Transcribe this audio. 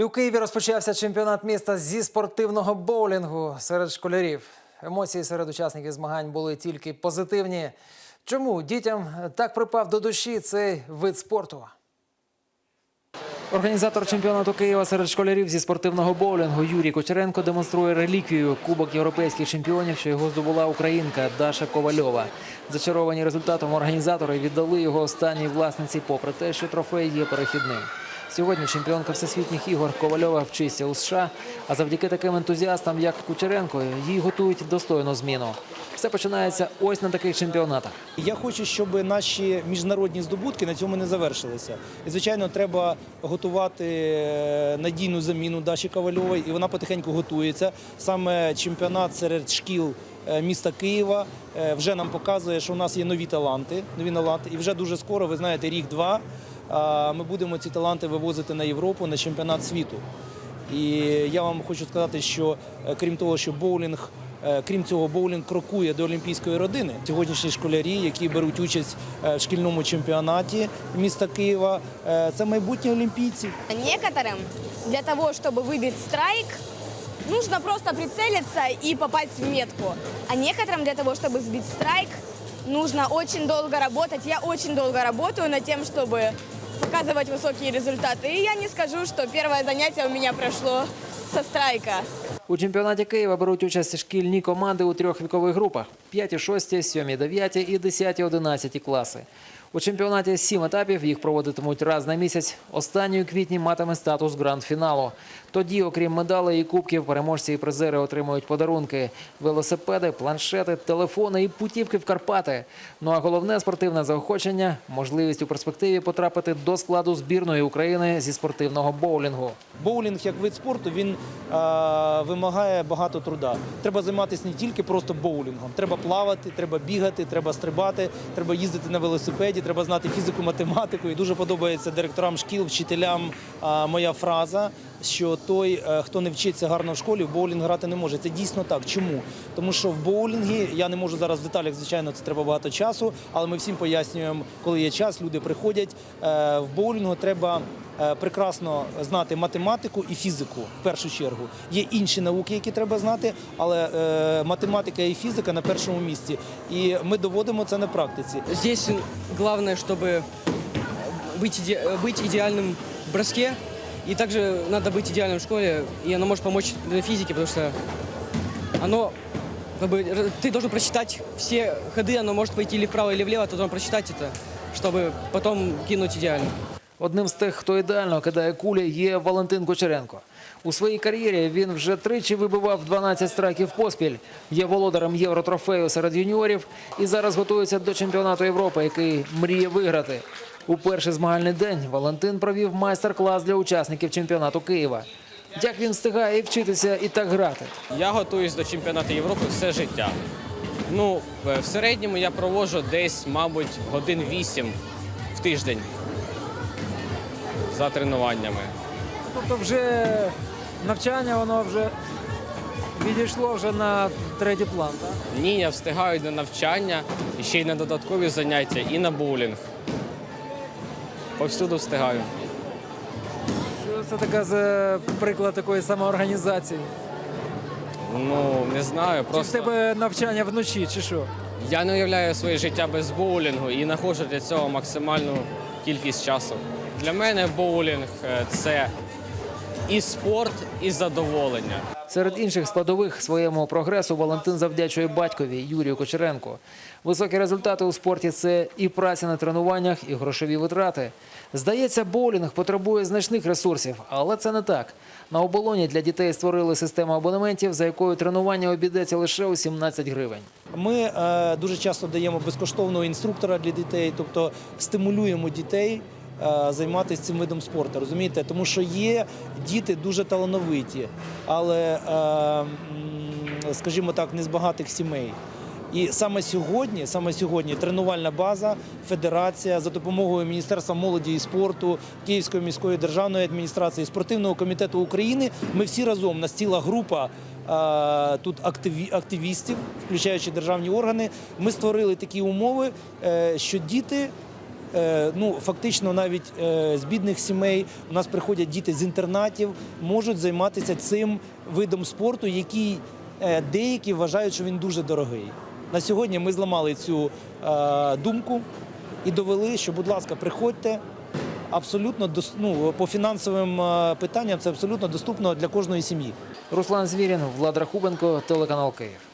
І у Києві розпочався чемпіонат міста зі спортивного боулінгу серед школярів. Емоції серед учасників змагань були тільки позитивні. Чому дітям так припав до душі цей вид спорту? Організатор чемпіонату Києва серед школярів зі спортивного боулінгу Юрій Кочеренко демонструє реліквію Кубок європейських чемпіонів, що його здобула українка Даша Ковальова. Зачаровані результатом організатори віддали його останній власниці, попри те, що трофей є перехідним. Сьогодні чемпіонка всесвітніх ігор Ковальова вчиться у США, а завдяки таким ентузіастам, як Кучеренко, їй готують достойну зміну. Все починається ось на таких чемпіонатах. Я хочу, щоб наші міжнародні здобутки на цьому не завершилися. І звичайно, треба готувати е, надійну заміну Даші Ковальової, і вона потихеньку готується. Саме чемпіонат серед шкіл е, міста Києва е, вже нам показує, що у нас є нові таланти. Нові таланти, і вже дуже скоро, ви знаєте, рік-два а, Ми будемо ці таланти вивозити на Європу на чемпіонат світу. І я вам хочу сказати, що е, крім того, що боулінг, е, крім цього, боулінг крокує до олімпійської родини. Сьогоднішні школярі, які беруть участь е, в шкільному чемпіонаті міста Києва, е, це майбутні олімпійці. Некоторым для того, чтобы выбить страйк, нужно просто прицелиться и попасть в метку. А некоторым для того, чтобы сбить страйк, нужно очень долго работать. Я очень долго работаю над тем, чтобы показывать высокие результаты. И я не скажу, что первое занятие у меня прошло со страйка. У чемпіонаті Києва беруть участь шкільні команди у трьох вікових групах: 5, 6, 7, 9 і 10, 11 класи. У чемпіонаті сім етапів їх проводитимуть раз на місяць. Останній квітні матиме статус гранд-фіналу. Тоді, окрім медалей і кубків, переможці і призери отримують подарунки: велосипеди, планшети, телефони і путівки в Карпати. Ну а головне спортивне заохочення можливість у перспективі потрапити до складу збірної України зі спортивного боулінгу. Боулінг як вид спорту він е, вимагає багато труда. Треба займатися не тільки просто боулінгом. Треба плавати, треба бігати, треба стрибати, треба їздити на велосипеді, треба знати фізику, математику. І дуже подобається директорам шкіл, вчителям моя фраза, що той, е, хто не вчиться гарно в школі, в боулінг грати не може. Це дійсно так. Чому? Тому що в боулінгі я не можу зараз в деталях, звичайно, це треба багато часу, але ми всім пояснюємо, коли є час, люди приходять. Е, В боулінгу треба е, прекрасно знати математику і фізику в першу чергу. Є інші науки, які треба знати, але математика і фізика на першому місці. І ми доводимо це на практиці. Здесь главное, чтобы быть, иде- быть идеальным в броске. И также надо быть идеальным в школе. И оно может помочь на физике, потому что оно как бы, р- ты должен прочитать все ходы, оно может пойти или вправо, или влево, ты должен прочитать это, чтобы потом кинуть идеально. Одним з тих, хто ідеально кидає кулі, є Валентин Кочеренко. У своїй кар'єрі він вже тричі вибивав 12 страйків поспіль. Є володарем євротрофею серед юніорів і зараз готується до чемпіонату Європи, який мріє виграти. У перший змагальний день Валентин провів майстер-клас для учасників чемпіонату Києва. Як він встигає і вчитися і так грати? Я готуюсь до чемпіонату Європи все життя. Ну, в середньому я проводжу десь, мабуть, годин 8 в тиждень за тренуваннями. Тобто, вже навчання воно вже відійшло вже на третій план. Так? Ні, я встигаю на навчання, і ще й на додаткові заняття, і на боулінг. Повсюду встигаю. Що це така за приклад такої самоорганізації? Ну, не знаю, Чи в тебе навчання вночі, чи що? я не уявляю своє життя без боулінгу і знаходжу для цього максимальну кількість часу. Для мене боулінг е, це і спорт, і задоволення. Серед інших складових своєму прогресу Валентин завдячує батькові Юрію Кочеренку. Високі результати у спорті це і праця на тренуваннях, і грошові витрати. Здається, боулінг потребує значних ресурсів, але це не так. На оболоні для дітей створили систему абонементів, за якою тренування обійдеться лише у 17 гривень. Ми е, дуже часто даємо безкоштовного інструктора для дітей, тобто стимулюємо дітей. Е, Займатися цим видом спорту, розумієте, тому що є діти дуже талановиті, але, е, скажімо так, не з багатих сімей. І саме сьогодні, саме сьогодні, тренувальна база, федерація за допомогою Міністерства молоді і спорту, Київської міської державної адміністрації, спортивного комітету України. Ми всі разом нас ціла група е, тут активістів, включаючи державні органи. Ми створили такі умови, що діти ну фактично навіть е, з бідних сімей. У нас приходять діти з інтернатів, можуть займатися цим видом спорту, який е, деякі вважають, що він дуже дорогий. На сьогодні ми зламали цю е, думку і довели, що, будь ласка, приходьте. Абсолютно ну, по фінансовим е, питанням це абсолютно доступно для кожної сім'ї. Руслан Звірін, Влад Рахубенко, телеканал Київ.